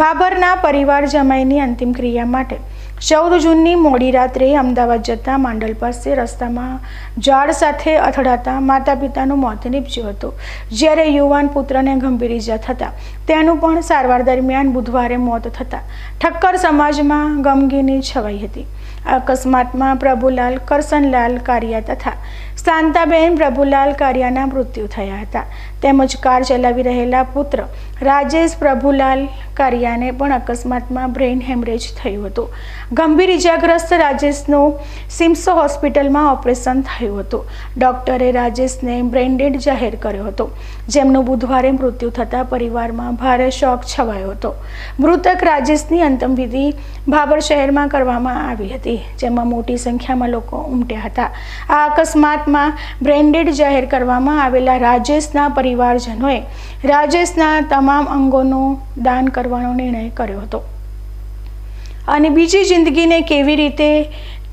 ભાભરના પરિવાર જમાઈની અંતિમ ક્રિયા માટે ચૌદ જૂનની મોડી રાત્રે અમદાવાદ જતા માંડલ પાસે રસ્તામાં ઝાડ સાથે અથડાતા માતા પિતાનું મોત નીપજ્યું હતું. જ્યારે યુવાન પુત્રને ગંભીર ઈજા થતાં તેનું પણ સારવાર દરમિયાન બુધવારે મોત થતાં ઠક્કર સમાજમાં ગમગીની છવાઈ હતી. અકસ્માતમાં પ્રભુલાલ કરસનલાલ કારિયા તથા શાંતાબેન પ્રભુલાલ કારિયાના મૃત્યુ થયા હતા. તેમજ કાર ચલાવી રહેલા પુત્ર રાજેશ પ્રભુલાલ કારિયાને પણ અકસ્માતમાં બ્રેઇન હેમરેજ થયું હતું. ગંભીર ઇજાગ્રસ્ત રાજેશનું સિમ્સ હોસ્પિટલમાં ઓપરેશન થયું હતું. ડોક્ટરે રાજેશને બ્રેન્ડેડ જાહેર કર્યો હતો. જેમનું બુધવારે મૃત્યુ થતાં પરિવારમાં ભારે શોક છવાયો હતો. મૃતક રાજેશની અંતિમવિધિ ભાભર શહેરમાં કરવામાં આવી હતી, જેમાં મોટી સંખ્યામાં લોકો ઉમટ્યા હતા. આ અકસ્માતમાં બ્રેન્ડેડ જાહેર કરવામાં આવેલા રાજેશના પરિવારજનોએ રાજેશના તમામ અંગોનું દાન કરવાનો નિર્ણય કર્યો હતો. અને બીજી જિંદગીને કેવી રીતે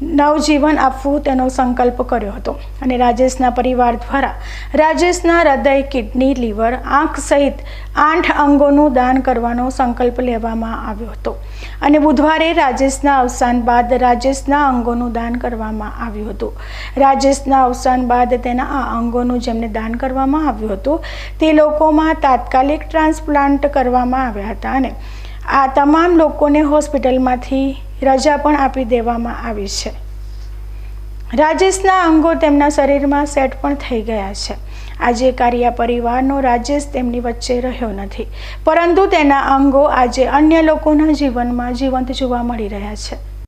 નવજીવન આપવું તેનો સંકલ્પ કર્યો હતો. અને રાજેશના પરિવાર દ્વારા રાજેશના હૃદય, કિડની, લીવર, આંખ સહિત આઠ અંગોનું દાન કરવાનો સંકલ્પ લેવામાં આવ્યો હતો. અને બુધવારે રાજેશના અવસાન બાદ રાજેશના અંગોનું દાન કરવામાં આવ્યું હતું. રાજેશના અવસાન બાદ તેના આ અંગોનું જેમને દાન કરવામાં આવ્યું હતું, તે લોકોમાં તાત્કાલિક ટ્રાન્સપ્લાન્ટ કરવામાં આવ્યા હતા અને આ તમામ લોકોને હોસ્પિટલમાંથી રજા પણ આપી દેવામાં આવી છે. રાજેશના અંગો તેમના શરીરમાં સેટ પણ થઈ ગયા છે. આજે કારિયા પરિવારનો રાજેશ તેમની વચ્ચે રહ્યો નથી. પરંતુ તેના અંગો આજે અન્ય લોકોના જીવનમાં જીવંત જોવા મળી રહ્યા છે.